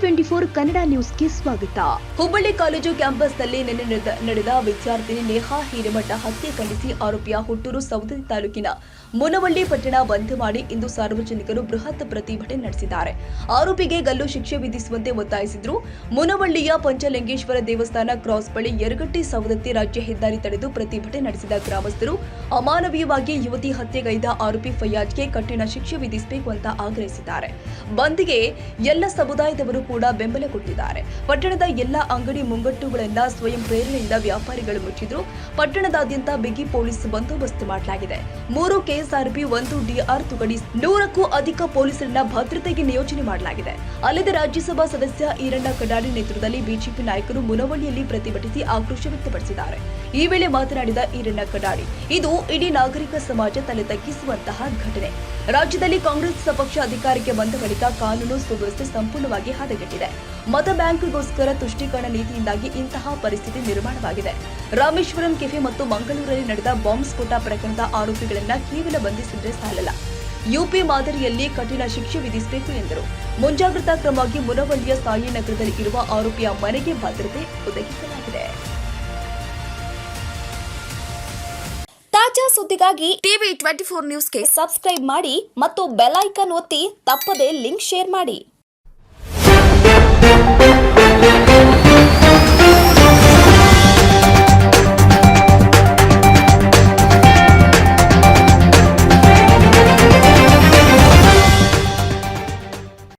Twenty four Kannada ನ್ಯೂಸ್ಗೆ ಸ್ವಾಗತ. Hubballi college ಕ್ಯಾಂಪಸ್ನಲ್ಲಿ ನಿನ್ನೆ ನಡೆದ- ವಿದ್ಯಾರ್ಥಿನಿ ನೇಹಾ ಹಿರೇಮಠ ಹತ್ಯೆ ಖಂಡಿಸಿ ಆರೋಪಿಯ ಹುಟ್ಟೂರು ಸವದತ್ತಿ ತಾಲೂಕಿನ ಮುನವಳ್ಳಿ ಪಟ್ಟಣ ಬಂದ್ ಮಾಡಿ ಇಂದು ಸಾರ್ವಜನಿಕರು ಬೃಹತ್ ಪ್ರತಿಭಟನೆ ನಡೆಸಿದ್ದಾರೆ. ಆರೋಪಿಗೆ ಗಲ್ಲು ಶಿಕ್ಷೆ ವಿಧಿಸುವಂತೆ ಒತ್ತಾಯಿಸಿದ್ರು. ಮುನವಳ್ಳಿಯ ಪಂಚಲಿಂಗೇಶ್ವರ ದೇವಸ್ಥಾನ ಕ್ರಾಸ್ ಬಳಿ ಯರಗಟ್ಟಿ ಸವದತ್ತಿ ರಾಜ್ಯ ಹೆದ್ದಾರಿ ತಡೆದು ಪ್ರತಿಭಟನೆ ನಡೆಸಿದ ಗ್ರಾಮಸ್ಥರು, ಅಮಾನವೀಯವಾಗಿ ಯುವತಿ ಹತ್ಯೆಗೈದ ಆರೋಪಿ ಫಯ್ಯಾಜ್ಗೆ ಕಠಿಣ ಶಿಕ್ಷೆ ವಿಧಿಸಬೇಕು ಅಂತ ಆಗ್ರಹಿಸಿದ್ದಾರೆ. ಬಂದ್ಗೆ ಎಲ್ಲ ಸಮುದಾಯದವರು ಕೂಡ ಬೆಂಬಲ ಕೊಟ್ಟಿದ್ದಾರೆ. ಪಟ್ಟಣದ ಎಲ್ಲ ಅಂಗಡಿ ಮುಂಗಟ್ಟುಗಳನ್ನ ಸ್ವಯಂ ಪ್ರೇರಣೆಯಿಂದ ವ್ಯಾಪಾರಿಗಳು ಮುಚ್ಚಿದ್ರು. ಪಟ್ಟಣದಾದ್ಯಂತ ಬಿಗಿ ಪೊಲೀಸ್ ಬಂದೋಬಸ್ತ್ ಮಾಡಲಾಗಿದೆ. ಮೂರು ಕೆಎಸ್ಆರ್ಪಿ, ಒಂದು ಡಿಆರ್ ತುಗಡಿ ನೂರಕ್ಕೂ ಅಧಿಕ ಪೊಲೀಸರನ್ನ ಭದ್ರತೆಗೆ ನಿಯೋಜನೆ ಮಾಡಲಾಗಿದೆ. ಅಲ್ಲದೆ ರಾಜ್ಯಸಭಾ ಸದಸ್ಯ ಈರಣ್ಣ ಕಡಾಡಿ ನೇತೃತ್ವದಲ್ಲಿ ಬಿಜೆಪಿ ನಾಯಕರು ಮುನವಳ್ಳಿಯಲ್ಲಿ ಪ್ರತಿಭಟಿಸಿ ಆಕ್ರೋಶ ವ್ಯಕ್ತಪಡಿಸಿದ್ದಾರೆ. ಈ ವೇಳೆ ಮಾತನಾಡಿದ ಈರಣ್ಣ ಕಡಾಡಿ, ಇದು ಇಡೀ ನಾಗರಿಕ ಸಮಾಜ ತಲೆ ತಗ್ಗಿಸುವಂತಹ ಘಟನೆ. ರಾಜ್ಯದಲ್ಲಿ ಕಾಂಗ್ರೆಸ್ ಸಪಕ್ಷ ಅಧಿಕಾರಕ್ಕೆ ಬಂದ ಬಳಿಕ ಕಾನೂನು ಸುವ್ಯವಸ್ಥೆ ಸಂಪೂರ್ಣವಾಗಿ ಹದಗೆಟ್ಟಿದೆ ಮತ ಬ್ಯಾಂಕ್ಗೋಸ್ಕರ ತುಷ್ಟೀಕರಣ ನೀತಿಯಿಂದಾಗಿ ಇಂತಹ ಪರಿಸ್ಥಿತಿ ನಿರ್ಮಾಣವಾಗಿದೆ. ರಾಮೇಶ್ವರಂ, ಕೆಫೆ ಮತ್ತು ಮಂಗಳೂರಲ್ಲಿ ನಡೆದ ಬಾಂಬ್ ಸ್ಫೋಟ ಪ್ರಕರಣದ ಆರೋಪಿಗಳನ್ನ ಕೇವಲ ಬಂಧಿಸಿದ್ರೆ ಸಾಲಲ್ಲ. ಯುಪಿ ಮಾದರಿಯಲ್ಲಿ ಕಠಿಣ ಶಿಕ್ಷೆ ವಿಧಿಸಬೇಕು ಎಂದರು. ಮುಂಜಾಗ್ರತಾ ಕ್ರಮವಾಗಿ ಮುನವಳ್ಳಿಯ ಸಾಯಿನಗರದಲ್ಲಿ ಇರುವ ಆರೋಪಿಯ ಮನೆಗೆ ಭದ್ರತೆ ಒದಗಿಸಲಾಗಿದೆ. ತಾಜಾ ಸುದ್ದಿಗಾಗಿ ಟಿವಿ ಟ್ವೆಂಟಿ ಫೋರ್ ನ್ಯೂಸ್ಗೆ ಸಬ್ಸ್ಕ್ರೈಬ್ ಮಾಡಿ ಮತ್ತು ಬೆಲ್ ಐಕನ್ ಒತ್ತಿ ತಪ್ಪದೇ ಲಿಂಕ್ ಶೇರ್ ಮಾಡಿ.